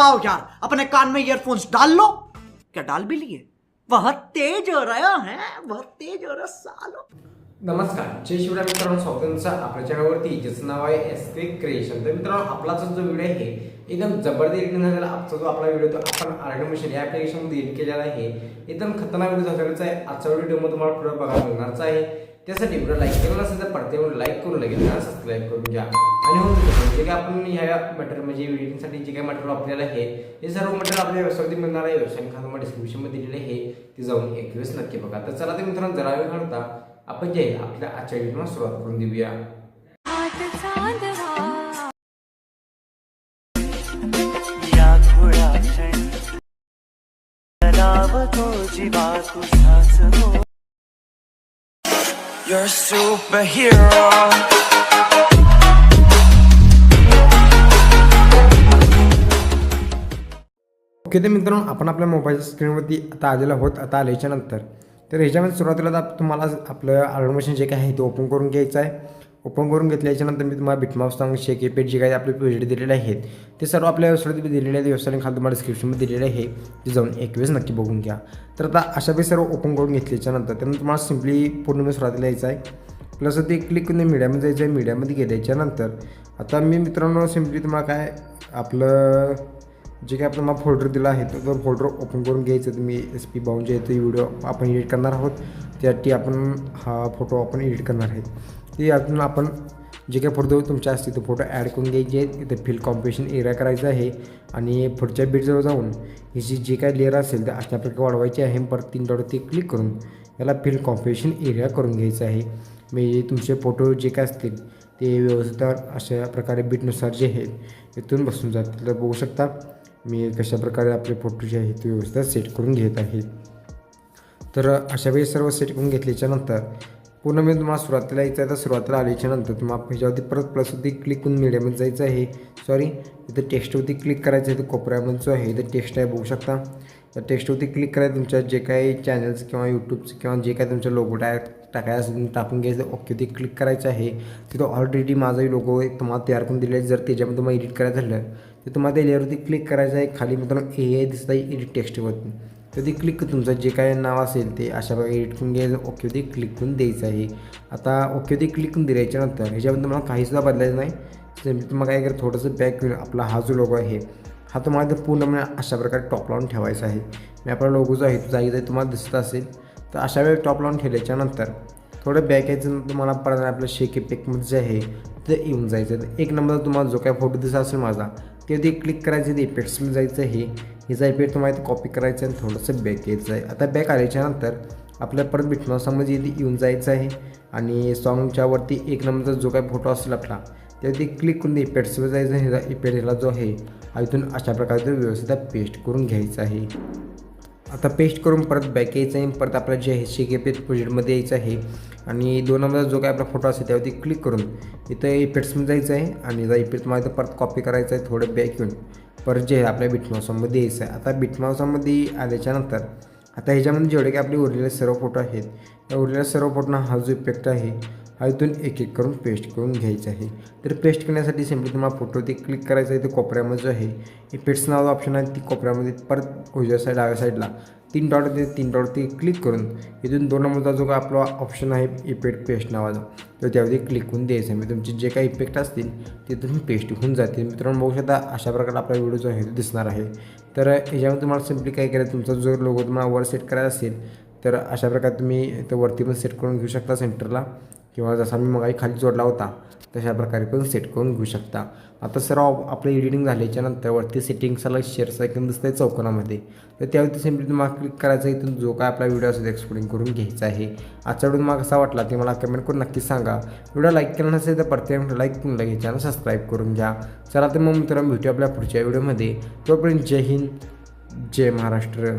आओ यार अपने कान में ईयरफोन्स डाल लो। क्या डाल भी लिए? बहुत तेज हो रहा है बहुत तेज हो रहा सालो। नमस्कार जय शिवराय मित्रांनो स्वागतांचा आपल्या चॅनलवरती. ज्याचं नाव आहे एस के क्रिएशन तर मित्रांनो आपला जो व्हिडिओ आहे एकदम जबरदस्त झालेला आजचा जो आपला व्हिडिओ तो आपण आर्टिफिशियल या ॲप्लिकेशनमध्ये एड केलेला आहे. एकदम खतरनाक व्हिडिओ झालेलाच आहे. आजचा व्हिडिओ मग तुम्हाला पुढे बघायला मिळणारच आहे. त्यासाठी व्हिडिओ लाईक केलेला असेल तर पडते लाईक करून लगेच चॅनल सबस्क्राईब करून घ्या. आणि हो मित्रांनो, जे काय आपण ह्या मटेरियल म्हणजे एडिटिंगसाठी जे काही मटेरियल वापरलेलं आहे हे सर्व मटेरियल आपल्या वेबसाईटवरती मिळणार आहे. वेबसाईट खातं डिस्क्रिप्शनमध्ये दिलेले आहे. ते जाऊन एक दिवस नक्की बघा. तर चला ते मित्रांनो जरा वेळ घालता आपण जे आपल्या आजच्या व्हिडिओला सुरुवात करून देऊया. जीवा तुझाच You're a superhero. ओके तर मित्रांनो आपण आपल्या मोबाईलच्या स्क्रीनवरती आता आलेला होत आता आल्याच्यानंतर तर ह्याच्यामध्ये सुरुवातीला तुम्हाला आपलं आर्डर जे काय आहे ते ओपन करून घ्यायचं आहे. ओपन करून घेतल्याच्यानंतर मी तुम्हाला बिटमाप सांग शेक पेड जे काही आपले प्रोजेक्ट दिलेले आहेत ते सर्व आपल्या वेबसाईटमध्ये दिलेले आहेत. वेबसाईट खाली तुम्हाला डिस्क्रिप्शनमध्ये दिलेले आहे. ते जाऊन एक वेळेस नक्की बघून घ्या. तर आता अशा वेळेस सर्व ओपन करून घेतल्याच्यानंतर त्यानंतर तुम्हाला सिम्पली पूर्ण मी सुरुवातीला यायचं आहे. प्लस ते क्लिक करून मीडियामध्ये जायचं आहे. मीडियामध्ये गेल्याच्यानंतर आता मी मित्रांनो सिम्पली तुम्हाला काय आपलं जे काही आपण मला फोल्डर दिला आहे तो फोल्डर ओपन करून घ्यायचं. तुम्ही एस पी बाऊन जे आहे ते व्हिडिओ आपण एडिट करणार आहोत. त्यासाठी आपण हा फोटो आपण एडिट करणार आहे. ते यातून आपण जे काही फोटो तुमच्या असतील तो फोटो ॲड करून घ्यायचे आहेत. इथे फिल कॉम्पिटिशन एरिया करायचं आहे. आणि पुढच्या बीटजवळ जाऊन ह्याची जे काही लेअर असेल ते अशा प्रकारे वाढवायची आहे. परत तीन डॉट क्लिक करून याला फिल कॉम्पिटिशन एरिया करून घ्यायचं आहे. म्हणजे तुमचे फोटो जे काय असतील ते व्यवस्थित अशा प्रकारे बीटनुसार जे आहे इथून बसून जातील. तर बघू शकता मी कशा प्रकारे आपले फोटो जे आहे ते व्यवस्थित सेट करून घेत आहे. तर अशा वेळी सर्व सेट करून घेतल्याच्यानंतर पूर्ण पुन्हा मी तुम्हाला सुरुवातीला यायचं आहे तर सुरुवातीला आल्याच्यानंतर तुम्हाला ह्याच्यावरती परत प्लसवरती क्लिक करून मीडियामध्ये जायचं आहे. सॉरी इथं टेक्स्टवरती क्लिक करायचं आहे तर कोपऱ्यामध्ये जो आहे इथं टेक्स्ट आहे बघू शकता. तर टेक्स्टवरती क्लिक करायचं तुमच्या जे काही चॅनल्स किंवा यूट्यूबचं किंवा जे काही तुमचं लोगो टाय टाकायचं असेल टाकून घ्यायचं ओके ते क्लिक करायचं आहे. तिथं ऑलरेडी माझाही लोगो तुम्हाला तयार करून दिले जर त्याच्यामध्ये तुम्हाला एडिट करायचं झालं तर तुम्हाला त्या लेअरवरती क्लिक करायचं आहे खाली मित्रांनो ए आय दिसत आहे एडिट टेक्स्टवरती तर ते क्लिक तुमचं जे काय नाव असेल ते अशा प्रकारे एडिट करून घ्यायचं. ओके क्लिक करून द्यायचं आहे. आता ओके क्लिक करून दिल्याच्या नंतर ह्याच्यामध्ये तुम्हाला काहीसुद्धा बदलायचं नाही. सिम्पली तुम्हाला काय करा थोडंसं बॅक घेऊन आपला हा जो लोगो आहे हा तुम्हाला ते पूर्णपणे अशा प्रकारे टॉप लावून ठेवायचा आहे. मी आपला लोगो जो आहे तो जागी जागी तुम्हाला दिसत असेल. तर अशा वेळी टॉप लावून ठेवल्याच्या नंतर थोडं बॅक यायचं तुम्हाला परत आपलं शेक इफेक्टमध्ये जे आहे ते येऊन जायचं. तर एक नंबर तुम्हाला जो काय फोटो दिसत असेल माझा ते ते क्लिक करायचं ते इफेक्ट्समध्ये जायचं आहे. हिचा इफेक्ट तुम्हाला कॉपी करायचं आहे आणि थोडंसं बॅक यायचं आहे. आता बॅक आल्याच्यानंतर आपल्याला परत बिटमा सॉंगमध्ये इथे येऊन जायचं आहे. आणि सॉंगच्या वरती एक नंबरचा जो काही फोटो असेल आपला ते क्लिक करून इफेक्ट्सवर जायचं आहे. ह्याचा इफेक्ट ह्याला जो आहे हा इथून अशा प्रकारे तो व्यवस्थित पेस्ट करून घ्यायचा आहे. आता पेस्ट करून परत बॅक यायचं आहे. परत आपलं जे आहे शेकेपे प्रोजेक्टमध्ये यायचं आहे. आणि दोन नंबरचा जो काय आपला फोटो असेल त्यावरती क्लिक करून इथं इफेक्ट्समध्ये जायचं आहे. आणि जा इफेक्ट मला परत कॉपी करायचं आहे. थोडं बॅक येऊन. परत जे आहे आपल्या बिटमाउसामध्ये यायचं आहे. आता बिटमाउसामध्ये आल्याच्यानंतर आता ह्याच्यामध्ये जेवढे काही आपले उरलेले सर्व फोटो आहेत त्या उरलेल्या सर्व फोटोना हा जो इफेक्ट आहे इथून एक एक करून पेस्ट करून घ्यायचं आहे. तर पेस्ट करण्यासाठी सिम्पली तुम्हाला फोटो ते क्लिक करायचं आहे ते कोपऱ्यामध्ये जो आहे इफेक्ट्स नावाचा ऑप्शन आहे ती कोपऱ्यामध्ये परत उजव्या साईड डाव्या साईडला तीन डॉट ते तीन डॉट ते क्लिक करून इथून दोन नंबरचा जो काय आपला ऑप्शन आहे इफेक्ट पेस्ट नावाचा तर त्यावरती क्लिक करून द्यायचं आहे. मग तुमचे जे काही इफेक्ट असतील ते तुम्ही पेस्ट होऊन जातील. मित्रांनो बघू शकता अशा प्रकारे आपला व्हिडिओ जो आहे तो दिसणार आहे. तर याच्यामध्ये तुम्हाला सिम्पली काय करायचं तुमचा जो लोगो तुम्हाला वर सेट करायचा असेल तर अशा प्रकारे तुम्ही तो वरती पण सेट करून घेऊ शकता सेंटरला किंवा जसा मी मगाही खाली जोडला होता तशा प्रकारे पण सेट करून घेऊ शकता. आता सर्व आपलं एडिटिंग झाल्याच्यानंतर वरती सेटिंग्सला शेअर्स ऐकून दिसतं आहे चौकोनामध्ये. तर त्यावरती सिम्पली तुम्हाला क्लिक करायचं इथून जो काय आपला व्हिडिओ असेल एक्सप्लेन करून घ्यायचा आहे. आजचा व्हिडिओ मला कसा वाटला ते मला कमेंट करून नक्की सांगा. व्हिडिओ लाईक केला नसेल तर प्रत्येक लाईक करून लगेच चॅनल सबस्क्राईब करून घ्या. चला तर मग मित्रांनो भेटू आपल्या पुढच्या व्हिडिओमध्ये तोपर्यंत जय हिंद जय महाराष्ट्र.